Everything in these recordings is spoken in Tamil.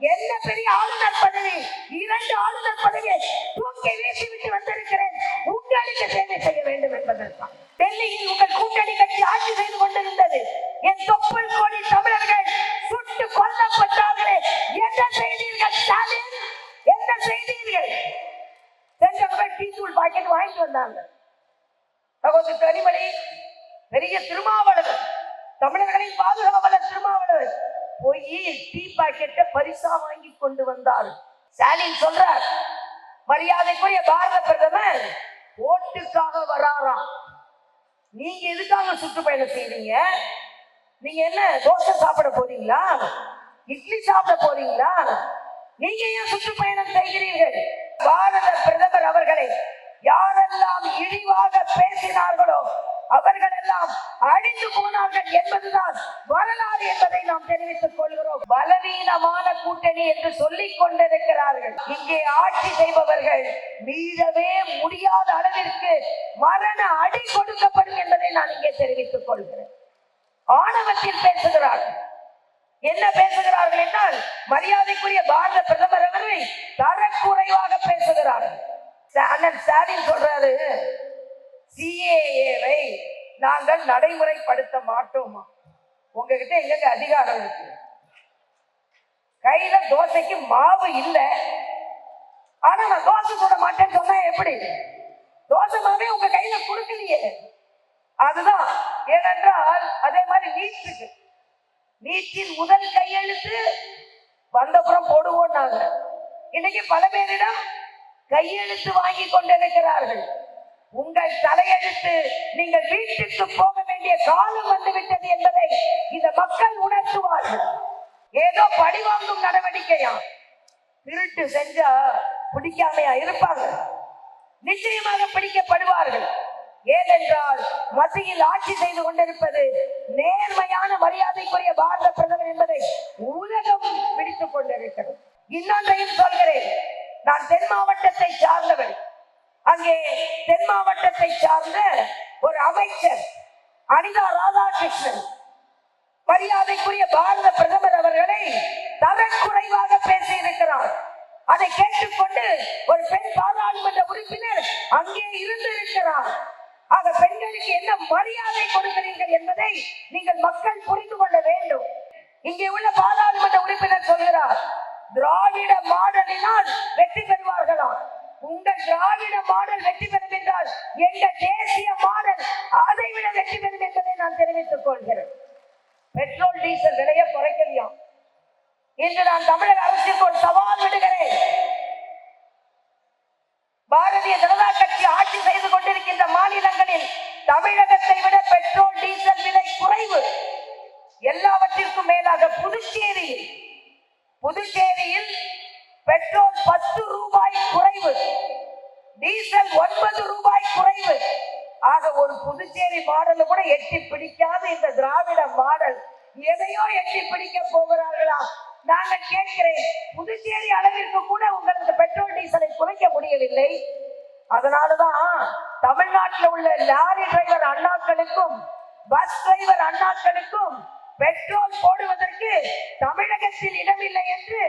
என்ன பெரிய ஆளுநர் பதவி? இரண்டு ஆளுநர் பதவியை தூக்கி வீசி விட்டு வந்திருக்கிறேன். உங்களுக்கு சேவை செய்ய வேண்டும் என்பதற்காக. டெல்லியில் உங்கள் கூட்டணி கட்சி ஆட்சி செய்து கொண்டிருந்தது. என் தொப்பல் கோடி தமிழர்கள் சுட்டு கொல்லப்பட்டார்களே. என்ன செய்தீர்கள் ஸ்டாலின்? என்ன செய்தீர்கள்? சென்றவர்கள் டீ தூள் பாக்கெட் வாங்கிட்டு வந்தாங்க சகோதரி கனிமணி பெரிய திருமாவளவன் தமிழர்களின் பாதுகாவலர் திருமாவளவன் போய் டீ பாக்கெட்டை பரிசா வாங்கி கொண்டு வந்தார். ஸ்டாலின் சொல்றார் மரியாதைக்குரிய பாரத பிரதமர் ஓட்டுக்காக வராராம். நீங்க எதுக்காக சுற்றுப்பயணம் செய்வீங்க நீங்க என்ன தோசை சாப்பிட போறீங்களா? இட்லி சாப்பிட போறீங்களா? நீங்க ஏன் சுற்றுப்பயணம் செய்கிறீர்கள்? பாரத பிரதமர் அவர்களை யாரெல்லாம் இழிவாக பேசினார்களோ அவர்கள் எல்லாம் அழிந்து போனார்கள் என்பதுதான் வரலாறு என்பதை நாம் தெரிவித்துக் கொள்கிறோம். பலவீனமான கூட்டணி என்று சொல்லிக் கொண்டிருக்கிறார்கள். இங்கே ஆட்சி செய்பவர்கள் மீளவே முடியாத அளவிற்கு மரண அடி கொடுக்கப்படும் என்பதை நான் இங்கே தெரிவித்துக் கொள்கிறேன். ஆணவத்தில் பேசுகிறார்கள். என்ன பேசுகிறார்கள் என்றால் மரியாதைக்குரிய பாரத பிரதமர் அவர்கள் தரக்குறைவாக பேசுகிறார்கள். அண்ணன் ஸ்டாலின் சொல்றாரு சிஏஏவை நாங்கள் நடைமுறைப்படுத்த மாட்டோமா? உங்ககிட்ட எங்க அதிகாரம் இருக்கு? கையில தோசைக்கு மாவு இல்லை. ஆனா நான் தோசை சுட மாட்டேன்னு சொன்னா எப்படி? தோசை மாவே உங்க கையில கொடுக்கலையே. அதுதான். ஏனென்றால் அதே மாதிரி நீட் இருக்கு நீட்டின் முதல் கையெழுத்து வந்தப்புறம் போடுவோம் நாங்க. இன்னைக்கு பல பேரிடம் கையெழுத்து வாங்கி கொண்டிருக்கிறார்கள். உங்கள் தலையெடுத்து நீங்கள் வீட்டுக்கு போக வேண்டிய காலம் வந்துவிட்டது என்பதை இந்த மக்கள் உணர்த்துவார்கள். ஏதோ பழிவாங்கும் நடவடிக்கையா? திருட்டு செஞ்சா பிடிக்காமையா இருப்பாங்க. நிச்சயமாக பிடிக்கப்படுவார்கள். ஏனென்றால் மத்தியில் ஆட்சி செய்து கொண்டிருப்பது நேர்மையான மரியாதைக்குரிய பாரத பிரதமர் என்பதை உலகம் பிடித்துக் கொண்டிருக்கிறது. இன்னொன்றையும் சொல்கிறேன். நான் தென் மாவட்டத்தை சார்ந்தவன். அங்கே தென் மாவட்டத்தை சார்ந்த ஒரு அமைச்சர் அனிதா ராதாகிருஷ்ணன். மரியாதைக்குரிய பாரத பிரதமர் அவர்களை தரக்குறைவாக பேசி இருக்கிறார் அதை கேட்டுக்கொண்டு ஒரு பெண் பாராளுமன்ற உறுப்பினர் அங்கே இருந்து இருக்கிறார் ஆக பெண்களுக்கு என்ன மரியாதை கொடுக்கிறீர்கள் என்பதை நீங்கள் மக்கள் புரிந்து கொள்ள வேண்டும். இங்கே உள்ள பாராளுமன்ற உறுப்பினர் சொல்கிறார் திராவிட மாடலினால் வெற்றி பெறுவார்களாம். உங்கள் திராவிட மாடல் வெற்றி பெறும் என்றால் எங்கள் தேசிய மாடல் அதை விட வெற்றி பெறும் என்பதை நான் தெரிவித்துக் கொள்கிறேன். பெட்ரோல் டீசல் விலையை குறைக்கலையாம் இன்று நான் தமிழக அரசுக்கு ஒரு சவால் விடுகிறேன். பாரதிய ஜனதா கட்சி ஆட்சி செய்து கொண்டிருக்கின்ற மாநிலங்களில் தமிழகத்தை விட பெட்ரோல் டீசல் விலை குறைவு எல்லாவற்றிற்கும் மேலாக புதுச்சேரியில் புதுச்சேரியில் பெட்ரோல் பத்து ரூபாய் குறைவு. டீசல் ஒன்பது ரூபாய் குறைவு. ஆக ஒரு புதுச்சேரி மாடல் கூட எட்டி பிடிக்காத இந்த திராவிட மாடல் எதையோ எட்டி பிடிக்க போகிறார்களா? நாங்கள் கேட்கிறேன் புதுச்சேரி அளவிற்கு கூட உங்களுக்கு பெட்ரோல் டீசலை குறைக்க முடியவில்லை. அதனாலதான் தமிழ்நாட்டில் உள்ள லாரி டிரைவர் அண்ணாக்களுக்கும் பஸ் டிரைவர் அண்ணாக்களுக்கும் பெட்ரோல் போடுவதற்கு தமிழகத்தில் இடமில்லை என்று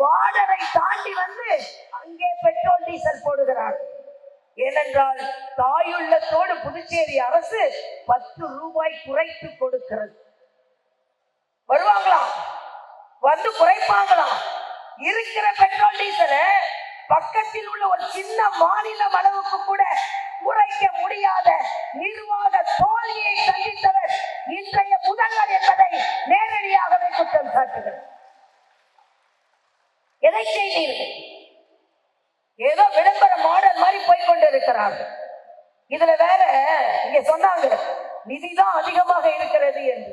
பார்டரை தாண்டி வந்து அங்கே பெட்ரோல் டீசல் போடுகிறார். ஏனென்றால் தாயுள்ளத்தோடு புதுச்சேரி அரசு பத்து ரூபாய் குறைத்து கொடுக்கிறது. வருவாங்களாம் வந்து குறைப்பாங்களாம் இருக்கிற பெட்ரோல் டீசலை பக்கத்தில் உள்ள ஒரு சின்ன மாநிலம் அளவுக்கு கூட உரைக்க முடியாத நிர்வாக தோல்வியை சந்தித்தவர் இன்றைய முதல்வர் என்பதை நேரடியாகவே குற்றம் சாட்டுகிறது எதை செய்தீர்கள்? ஏதோ விளம்பர மாடல் மாதிரி போய் கொண்டிருக்கிறார்கள். இதுல வேற இங்க சொன்னாங்க நிதிதான் அதிகமாக இருக்கிறது என்று.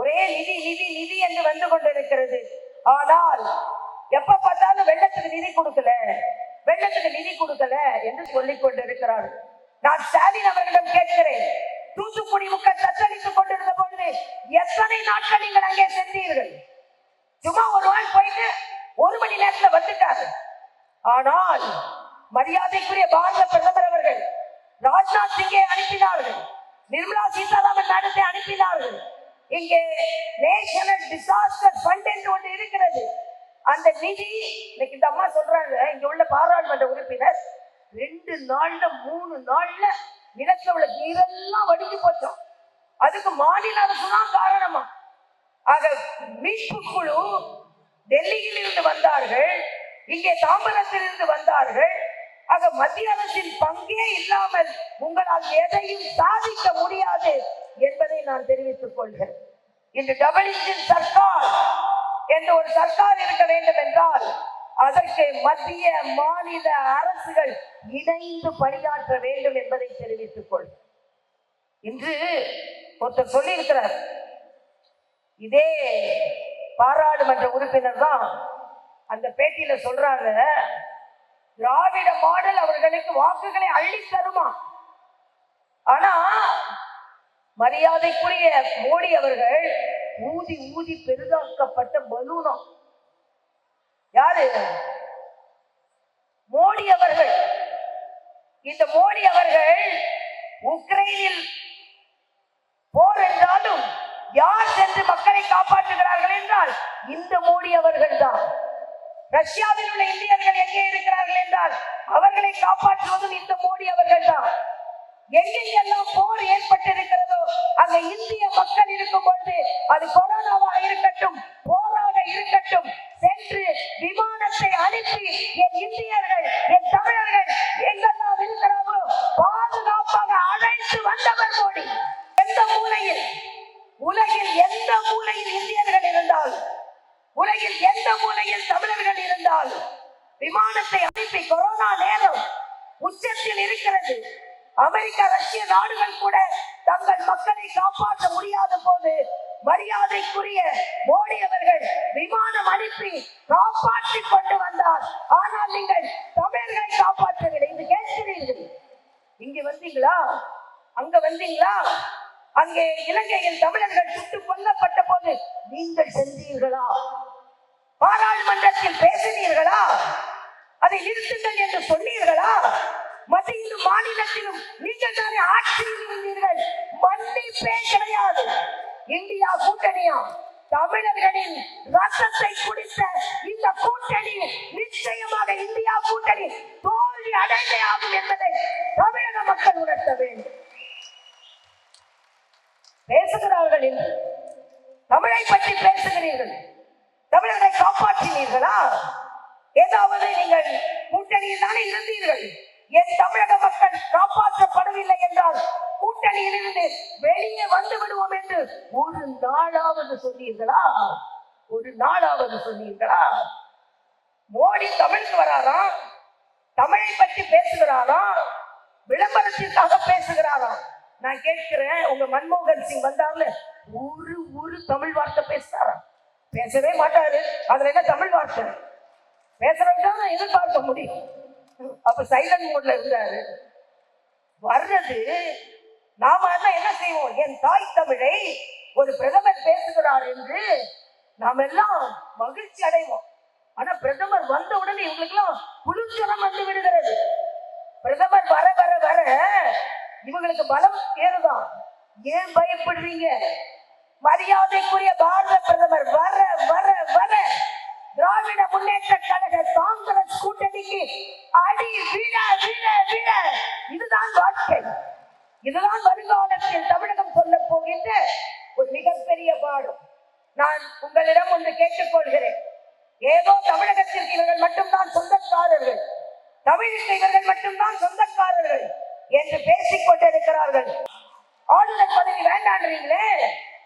ஒரே நிதி நிதி நிதி என்று வந்து கொண்டிருக்கிறது. ஆனால் எப்ப பார்த்தாலும் வெள்ளத்துக்கு நிதி கொடுக்கல. வெள்ளத்துக்கு நிதி கொடுக்கல என்று சொல்லிக் கொண்டிருக்கிறார். நான் ஸ்டாலின் அவர்களிடம் கேட்கிறேன். தூத்துக்குடி மக்கள் தத்தளித்துக் கொண்டிருந்த பொழுது எத்தனை நாட்கள் நீங்கள் அங்கே சென்றீர்கள்? சும்மா ஒரு நாள் போயிட்டு ஒரு மணி நேரத்துல வந்துட்டாரு. ஆனால் மரியாதைக்குரிய பாரத பிரதமர் அவர்கள் ராஜ்நாத் சிங்கை அனுப்பினார்கள். நிர்மலா சீதாராமன் நடத்தை அனுப்பினார்கள். இங்கே நேஷனல் டிசாஸ்டர் ஃபண்ட் என்று ஒன்று இருக்கிறது. அந்த நிதி இன்னைக்கு இந்த அம்மா சொல்றாங்க இங்க உள்ள பாராளுமன்ற உறுப்பினர் ரெண்டு நாள்ல மூணு நாள்ல நிலத்துல உள்ள நீரெல்லாம் வடிஞ்சு போச்சோம். அதுக்கு மாநில அரசு தான் காரணமா. ஆக மீட்பு குழு டெல்லியில் இருந்து வந்தார்கள் இங்கே தாம்பரத்தில் இருந்து வந்தார்கள். ஆக மத்திய அரசின் பங்கே இல்லாமல் உங்களால் எதையும் சாதிக்க முடியாது என்பதை நான் தெரிவித்துக் கொள்கிறேன். இன்று டபுள் இன்ஜின் சர்க்கார் என்று ஒரு சர்க்கார் இருக்க வேண்டும் என்றால் அதற்கு மத்திய மாநில அரசுகள் இணைந்து பணியாற்ற வேண்டும் என்பதை தெரிவித்துக் கொள். இன்று ஒருத்தர் சொல்லியிருக்கிறார். இதே பாராளுமன்ற உறுப்பினர் தான் அந்த பேட்டியில சொல்றாங்க திராவிட மாடல் அவர்களுக்கு வாக்குகளை அள்ளி தருமா? ஆனா மரியாதைக்குரிய மோடி அவர்கள் ஊதி ஊதி பெரிதாக்கப்பட்ட பலூனம். யாரு? மோடி அவர்கள். இந்த மோடி அவர்கள் உக்ரைனில் போர் என்றாலும் யார் சென்று மக்களை காப்பாற்றுகிறார்கள் என்றால் இந்த மோடி அவர்கள் தான். ரஷ்யாவில் உள்ள இந்தியர்கள் எங்கே இருக்கிறார்கள் என்றால் அவர்களை காப்பாற்றுவதும் இந்த மோடி அவர்கள் தான். எங்கெங்கெல்லாம் போர் ஏற்பட்டிருக்கிறதோ அங்க இந்திய மக்கள் இருக்கும் பொழுது அது கொரோனாவா இருக்கட்டும் போராக இருக்கட்டும் சென்று விமானத்தை அனுப்பி என் இந்தியர்கள் என் தமிழர்கள் எங்கெல்லாம் இருக்கிறார்களோ பாதுகாப்பாக அழைத்து வந்தவர் மோடி. எந்த மூலையில்? உலகில் எந்த மூலையில் இந்தியர்கள் இருந்தால்? உலகில் எந்த மூலையில் தமிழர்கள் இருந்தால்? விமானத்தை அனுப்பி கொரோனா நேரம் உச்சத்தில் இருக்கிறது. அமெரிக்கா ரஷ்ய நாடுகள் கூட தங்கள் மக்களை காப்பாற்ற முடியாத போது மரியாதைக்குரிய மோடி அவர்கள் விமானம் அனுப்பி காப்பாற்றி கொண்டு வந்தார். ஆனால் நீங்கள் தமிழர்களை காப்பாற்றவில்லை. என்று கேட்கிறீர்கள். இங்க வந்தீங்களா? அங்க வந்தீங்களா? அங்கே இலங்கையில் தமிழர்கள் சுட்டு கொல்லப்பட்ட போது நீங்கள் சென்றீர்களா? பாராளுமன்றத்தில் பேசினீர்களா? அதை நிறுத்துங்கள் என்று சொன்னீர்களா? மத்தியிலும் மாநிலத்திலும் நீங்கள் தானே ஆட்சியில் இருந்தீர்கள். மன்னிப்பே கிடையாது. இந்தியா கூட்டணியா? தமிழர்களின் ரத்தத்தை குடித்த இந்த கூட்டணி நிச்சயமாக இந்தியா கூட்டணி தோல்வி அடைந்தே ஆகும் என்பதை தமிழக மக்கள் உணர்த்த வேண்டும். பேசுகிறார்கள் என்று தமிழை பற்றி பேசுகிறீர்கள். தமிழரை காப்பாற்றினீர்களா? ஏதாவது நீங்கள் கூட்டணியில் தானே இருந்தீர்கள். என் தமிழக மக்கள் காப்பாற்றப்படவில்லை என்றால் கூட்டணியில் இருந்து வெளியே வந்து விடுவோம் என்று ஒரு நாளாவது சொன்னீர்களா? ஒரு நாளாவது சொன்னீர்களா? மோடி தமிழுக்கு வராராம் தமிழை பற்றி பேசுகிறாராம் விளம்பரத்திற்காக பேசுகிறாராம் நான் கேட்கிறேன் உங்க மன்மோகன் சிங் வந்தார்ல ஒரு ஒரு தமிழ் வார்த்தை பேசுறாரா? பேசவே மாட்டாரு. அதுல என்ன தமிழ் வார்த்தை? பேசுறதுதான் எதிர்பார்க்க முடியும். அப்ப சைலண்ட் மோட்ல இருந்தாரு. வர்றது நாம தான் என்ன செய்வோம்? என் தாய் தமிழை ஒரு பிரதமர் பேசுகிறார் என்று நாம் எல்லாம் மகிழ்ச்சி அடைவோம். ஆனா பிரதமர் வந்த உடனே இவங்களுக்கெல்லாம் குளிர்ஜலம் வந்து விடுகிறது. பிரதமர் வர வர வர இவங்களுக்கு பலம் ஏறுதான். ஏன் பயப்படுவீங்க? மரியாதைக்குரிய பாரத பிரதமர் வர வர வர. திராவிட முன்னேற்ற கழக காங்கிரஸ் கூட்டணிக்கு அடி விட விட விட இதுதான் வாழ்க்கை. இதுதான் வருங்காலத்தில் தமிழகம் சொல்ல போகின்ற ஒரு மிகப்பெரிய பாடம். நான் உங்களிடம் ஒன்று கேட்டுக்கொள்கிறேன் ஏதோ தமிழகத்திற்கு இவர்கள் மட்டும்தான் சொந்தக்காரர்கள். தமிழுக்கு இவர்கள் மட்டும்தான் சொந்தக்காரர்கள் என்று பேசிக் கொண்டிருக்கிறார்கள். ஆளுநர் பதவி வேண்டான்றீங்களே?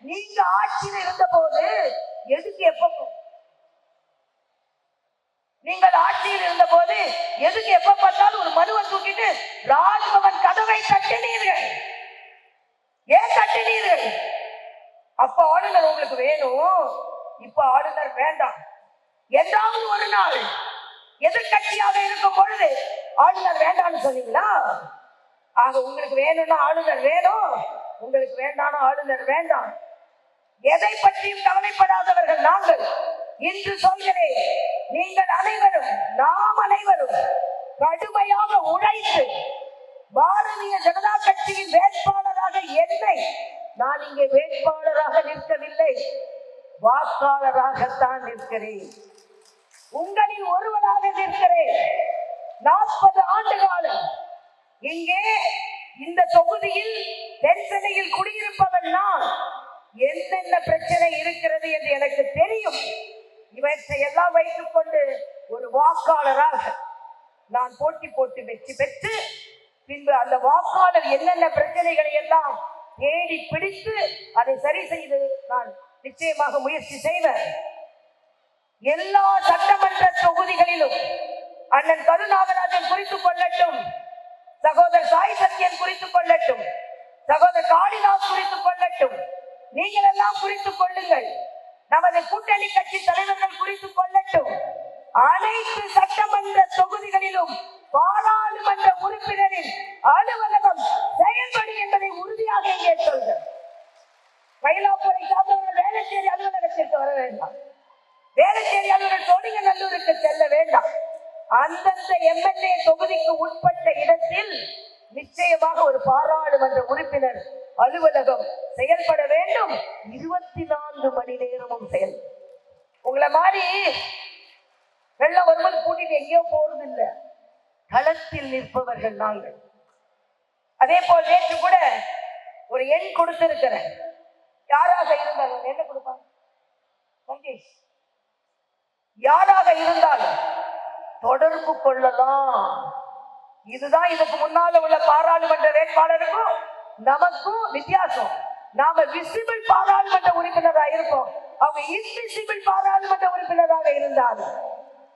நீங்க ஆட்சியில் இருந்த போது எதுக்கு எப்ப நீங்கள் ஆட்சியில் இருந்த போது எதுக்கு எப்ப பார்த்தாலும் ஒரு மனுவை தூக்கிட்டு ராஜ்பவன் கதவை தட்டினீர்கள். ஏன் தட்டினீர்கள்? அப்ப ஆளுநர் உங்களுக்கு வேணும். இப்ப ஆளுநர் வேண்டாம். என்றாவது ஒரு நாள் எதிர்கட்சியாக இருக்கும் பொழுது ஆளுநர் வேண்டாம்னு சொன்னீங்களா? ஆக உங்களுக்கு வேணும்னா ஆளுநர் வேணும். உங்களுக்கு வேண்டாம்னா ஆளுநர் வேண்டாம். எதை பற்றியும் கவலைப்படாதவர்கள் நாங்கள். இன்று சொல்கிறேன் நீங்கள் அனைவரும் நாம் அனைவரும் கடுமையாக உழைத்து பாரதிய ஜனதா கட்சியின் வேட்பாளராக என்னை நான் இங்கே வேட்பாளராக நிற்கவில்லை. வாக்காளராகத்தான் நிற்கிறேன். உங்களில் ஒருவராக நிற்கிறேன். நாற்பது ஆண்டு காலம் இங்கே இந்த தொகுதியில் தென்சென்னையில் குடியிருப்பவன் நான். என்னென்ன பிரச்சனை இருக்கிறது என்று எனக்கு தெரியும். இவற்றை எல்லாம் வைத்துக் கொண்டு ஒரு வாக்காளராக நான் போட்டி போட்டு வெற்றி பெற்று பின்பு அந்த வாக்காளர் என்னென்ன பிரச்சனைகளை எல்லாம் தேடி பிடித்து அதை சரி செய்து நான் நிச்சயமாக முயற்சி செய்வேன். எல்லா சட்டமன்ற தொகுதிகளிலும் அண்ணன் கருநாகராஜன் குறித்துக் கொள்ளட்டும் சகோதரர் சாய் சத்யன் குறித்துக் கொள்ளட்டும் சகோதரர் காளிதாஸ் குறித்துக் கொள்ளட்டும் நீங்கள் எல்லாம் குறித்துக் கொள்ளுங்கள். நமது கூட்டணி கட்சி தலைவர்கள் குறித்து கொள்ளட்டும். அனைத்து சட்டமன்ற தொகுதிகளிலும் பாராளுமன்ற உறுப்பினரின் அலுவலகம் செயல்படும் என்பதை உறுதியாக இங்கே சொல்கிறேன். மயிலாப்பூரை சார்ந்தவர்கள் வேளச்சேரி அலுவலகத்திற்கு வர வேண்டாம். வேளச்சேரி அலுவலர் சோழிங்கநல்லூருக்கு செல்ல வேண்டாம். அந்தந்த எம்எல்ஏ தொகுதிக்கு உட்பட்ட இடத்தில் நிச்சயமாக ஒரு பாராளுமன்ற உறுப்பினர் அலுவலகம் செயல்பட வேண்டும். இருபத்தி நான்கு மணி நேரமும் செயல். உங்களை மாதிரி வெள்ளம் வரும்போது கூட்டிட்டு எங்கேயோ போறது இல்ல களத்தில் நிற்பவர்கள் நாங்கள். அதே போல் நேற்று கூட ஒரு எண் கொடுத்திருக்கிறேன். யாராக இருந்தாலும் என்ன கொடுப்பாங்க மங்கேஷ் யாராக இருந்தாலும் தொடர்பு கொள்ளலாம். இதுதான் இதுக்கு முன்னால உள்ள பாராளுமன்ற வேட்பாளருக்கும் நமக்கும் வித்தியாசம். நாம விசிபிள் பாராளுமன்ற உறுப்பினராக இருப்போம். அவங்க இன்விசிபிள் பாராளுமன்ற உறுப்பினராக இருந்தாலும்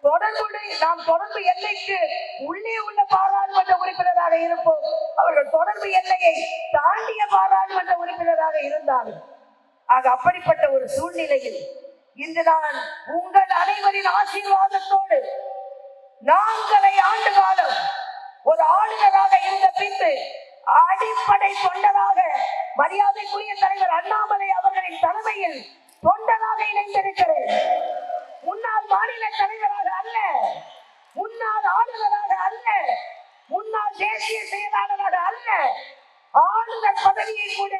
தொடர்புடைய நாம் தொடர்பு எல்லைக்கு உள்ளே உள்ள பாராளுமன்ற உறுப்பினராக இருப்போம். அவர்கள் தொடர்பு எல்லையை தாண்டிய பாராளுமன்ற உறுப்பினராக இருந்தாலும் ஆக அப்படிப்பட்ட ஒரு சூழ்நிலையில் இன்று நான் உங்கள் அனைவரின் ஆசீர்வாதத்தோடு நான்கரை ஆண்டு காலம் ஒரு ஆளுநராக இருந்த பின்பு அடிப்படை தொண்டராக மரியாதைக்குரிய தலைவர் அண்ணாமலை அவர்களின் தலைமையில் தொண்டராக இணைந்திருக்கிறேன். முன்னாள் மாநில தலைவராக அல்ல முன்னாள் ஆளுநராக அல்ல முன்னாள் தேசிய செயலாளராக அல்ல ஆளுநர் பதவியை கூட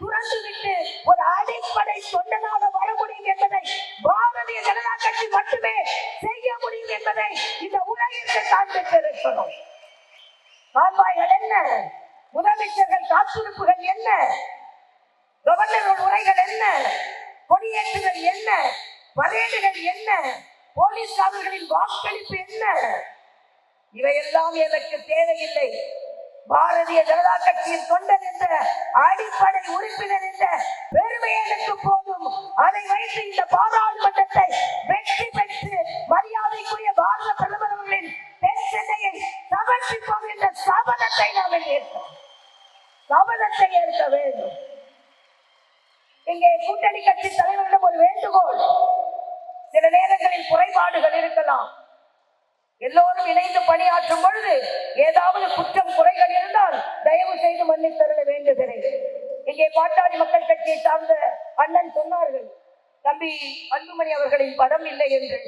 துறந்துவிட்டு ஒரு அடிப்படை தொண்டனாக வர முடியும் என்பதை பாரதிய ஜனதா கட்சி மட்டுமே செய்ய முடியும் என்பதை இந்த உலகிற்கு காண்பித்திருக்கிறோம். கால்வாய்கள் என்ன? முதலமைச்சர்கள் காத்திருப்புகள் என்ன? கவர்னர்கள் உரைகள் என்ன? கொடியேற்றுகள் என்ன? பரேடுகள் என்ன? போலீஸ்காரர்களின் வாக்களிப்பு என்ன? இவையெல்லாம் எனக்கு தேவையில்லை? பாரதிய ஜனதா கட்சியின் தொண்டர் என்ற அடிப்படை உறுப்பினர் என்ற பெருமை எனக்கு போதும். அதை வைத்து இந்த பாராளுமன்றத்தை வெற்றி பெற்று மரியாதைக்குரிய பாரத பிரதமர் அவர்களின் தென் சென்னையை சமர்ப்பிப்போம் என்ற சபதத்தை நாம் ஏற்கிறோம் சபதத்தை ஏற்க வேண்டும் இங்கே கூட்டணி கட்சி தலைவரிடம் ஒரு வேண்டுகோள் சில நேரங்களில் குறைபாடுகள் இருக்கலாம். எல்லோரும் இணைந்து பணியாற்றும் பொழுது ஏதாவது குற்றம் குறைகள் இருந்தால் தயவு செய்து மன்னித்தருள வேண்டுகிறேன். இங்கே பாட்டாளி மக்கள் கட்சியை சார்ந்த அண்ணன் சொன்னார்கள் தம்பி அன்புமணி அவர்களின் படம் இல்லை என்று.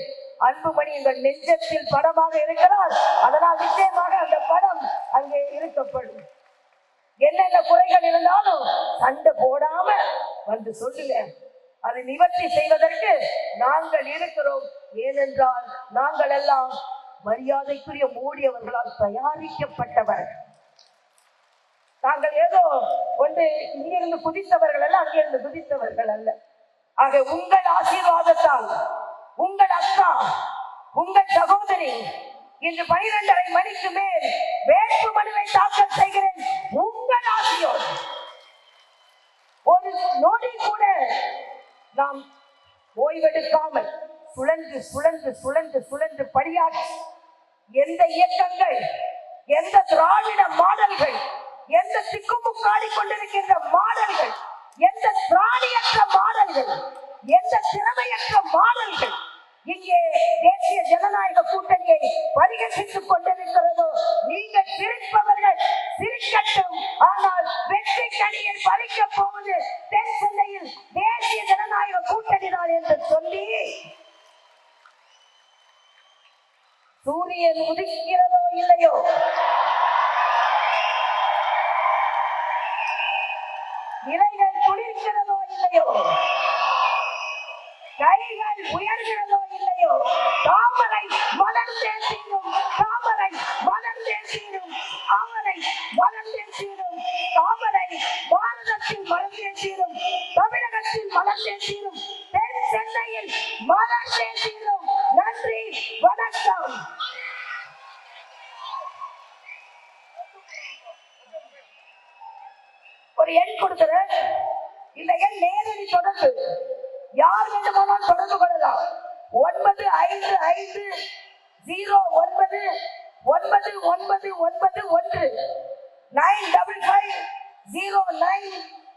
அன்புமணி எங்கள் நெஞ்சத்தில் படமாக இருக்கிறார். அதனால் நிச்சயமாக அந்த படம் அங்கே இருக்கப்படும். என்னென்ன குறைகள் இருந்தாலும் சண்டை போடாம வந்து சொல்லுங்க. அதை நிவர்த்தி செய்வதற்கு நாங்கள் இருக்கிறோம். ஏனென்றால் நாங்கள் எல்லாம் மரியாதைக்குரிய மோடி அவர்களால் தயாரிக்கப்பட்டவர் நாங்கள் ஏதோ ஒன்று இங்கிருந்து குதித்தவர்கள் அல்ல அங்கிருந்து குதித்தவர்கள் அல்ல. ஆக உங்கள் ஆசீர்வாதத்தால் உங்கள் அக்கா உங்கள் சகோதரி இன்று பனிரெண்டரை மணிக்கு மேல் வேட்பு மனுவை தாக்கல் செய்கிறேன். உங்கள் ஆசியோர் ஒரு நொடி கூட நாம் ஓய்வெடுக்காமல் சுழன்று சுழன்று சுழன்று சுழன்று பணியாற்றி எந்த இயக்கங்கள் எந்த திராவிட மாடல்கள் எந்த திக்குமுக்காடி காடிக்கொண்டிருக்கின்ற மாடல்கள் எந்த திராணியற்ற மாடல்கள் எந்த திறமையற்ற மாடல்கள் இங்கே தேசிய ஜனநாயக கூட்டணியை பரிகசித்துக் கொண்டிருக்கிறதோ நீங்கள் சிரிப்பவர்கள் சிரிக்கட்டும். ஆனால் வெற்றி கணியை பறிக்க போவது தென் சென்னையில் தேசிய ஜனநாயக கூட்டணி தான் என்று சொல்லி சூரியன் உதிக்கிறதோ இல்லையோ? இலைகள் குளிர்கிறதோ இல்லையோ? கைகள் உயர்கிறதோ இல்லையோ தாமரை வளர்ந்தே தீரும் தாமரை வளர்ந்தே தீரும் அவரை வளர்ந்தே தீரும் தாமரை பாரதத்தில் வளர்ந்தே தீரும் தமிழகத்தில் வளர்ந்தே தீரும் தென் சென்னையில் வளர்ந்தே தீரும். நன்றி வணக்கம். ஒரு எண் கொடுக்குற இந்த எண் நேரடி தொடர்பு. யார் தொடர்பு கொள்ளலாம். ஒன்பது ஐந்து ஐந்து ஜீரோ ஒன்பது ஒன்பது ஒன்பது ஒன்பது ஒன்று. Nine double five zero nine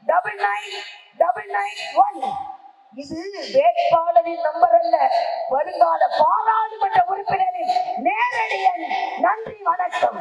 double nine double nine one. இது வேட்பாளரின் நம்பர் அல்ல வருங்கால பாராளுமன்ற உறுப்பினரின் நேரடி நன்றி வணக்கம்.